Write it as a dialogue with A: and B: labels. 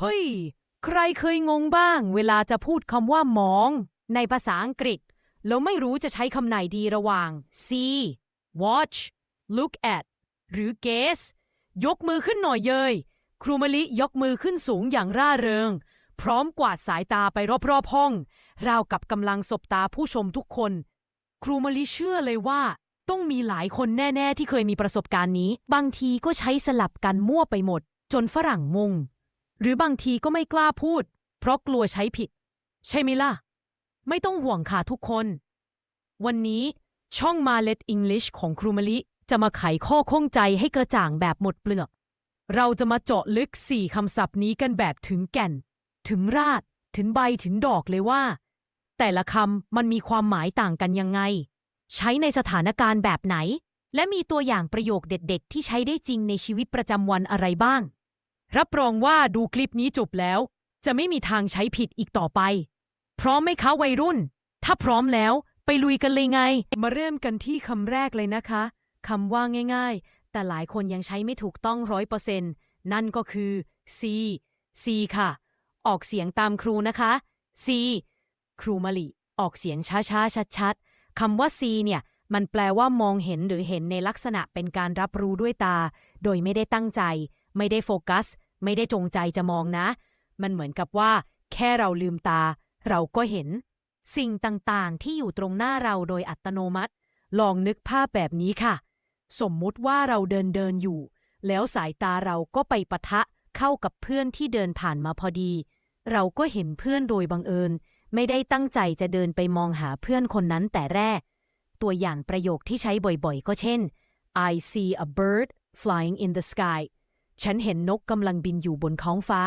A: เฮ้ย ใครเคยงงบ้าง เวลาจะพูดคำว่ามอง ในภาษาอังกฤษ แล้วไม่รู้จะใช้คำไหนดีระหว่าง see watch look at หรือ gaze ยกมือขึ้นหน่อยเยย ครูมะลิยกมือขึ้นสูงอย่างร่าเริง พร้อมกวาดสายตาไปรอบๆห้อง ราวกับกำลังสบตาผู้ชมทุกคน ครูมะลิเชื่อเลยว่า ต้องมีหลายคนแน่ ๆ ที่เคยมีประสบการณ์นี้ บางทีก็ใช้สลับกันมั่วไปหมด จนฝรั่งงง หรือบางทีก็ไม่กล้าพูด เพราะกลัวใช้ผิด ใช่ไหมล่ะ ไม่ต้องห่วงค่ะทุกคน วันนี้ช่องมาเล t อังกฤษของครูมะลิจะมาไขข้อข้องใจให้กระจ่างแบบหมดเปลือก เราจะมาเจาะลึกสี่คำศัพท์นี้กันแบบถึงแก่น ถึงรากถึงใบถึงดอกเลยว่า แต่ละคำมันมีความหมายต่างกันยังไง ใช้ในสถานการณ์แบบไหน และมีตัวอย่างประโยคเด็ด ๆ ที่ใช้ได้จริงในชีวิตประจำวันอะไรบ้าง รับรองว่าดูคลิปนี้จบแล้ว จะไม่มีทางใช้ผิดอีกต่อไป พร้อมไหมคะวัยรุ่น ถ้าพร้อมแล้วไปลุยกันเลยไง มาเริ่มกันที่คำแรกเลยนะคะคำว่าง่าย ๆ แต่หลายคนยังใช้ไม่ถูกต้องร้อยเปอร์เซ็นต์นั่นก็คือ C C ค่ะ ออกเสียงตามครูนะคะ C ครูมะลิออกเสียงช้าๆ ชัดๆคำว่า C เนี่ยมันแปลว่ามองเห็นหรือเห็นในลักษณะเป็นการรับรู้ด้วยตา โดยไม่ได้ตั้งใจ ไม่ได้โฟกัส ไม่ได้จงใจจะมองนะ มันเหมือนกับว่า แค่เราลืมตา เราก็เห็น สิ่งต่างๆ ที่อยู่ตรงหน้าเราโดยอัตโนมัติ ลองนึกภาพแบบนี้ค่ะ สมมุติว่าเราเดินเดินอยู่ แล้วสายตาเราก็ไปปะทะเข้ากับเพื่อนที่เดินผ่านมาพอดี เราก็เห็นเพื่อนโดยบังเอิญ ไม่ได้ตั้งใจจะเดินไปมองหาเพื่อนคนนั้นแต่แรก ตัวอย่างประโยคที่ใช้บ่อยๆ ก็เช่น I see a bird flying in the sky ฉันเห็นนกกำลังบินอยู่บนท้องฟ้า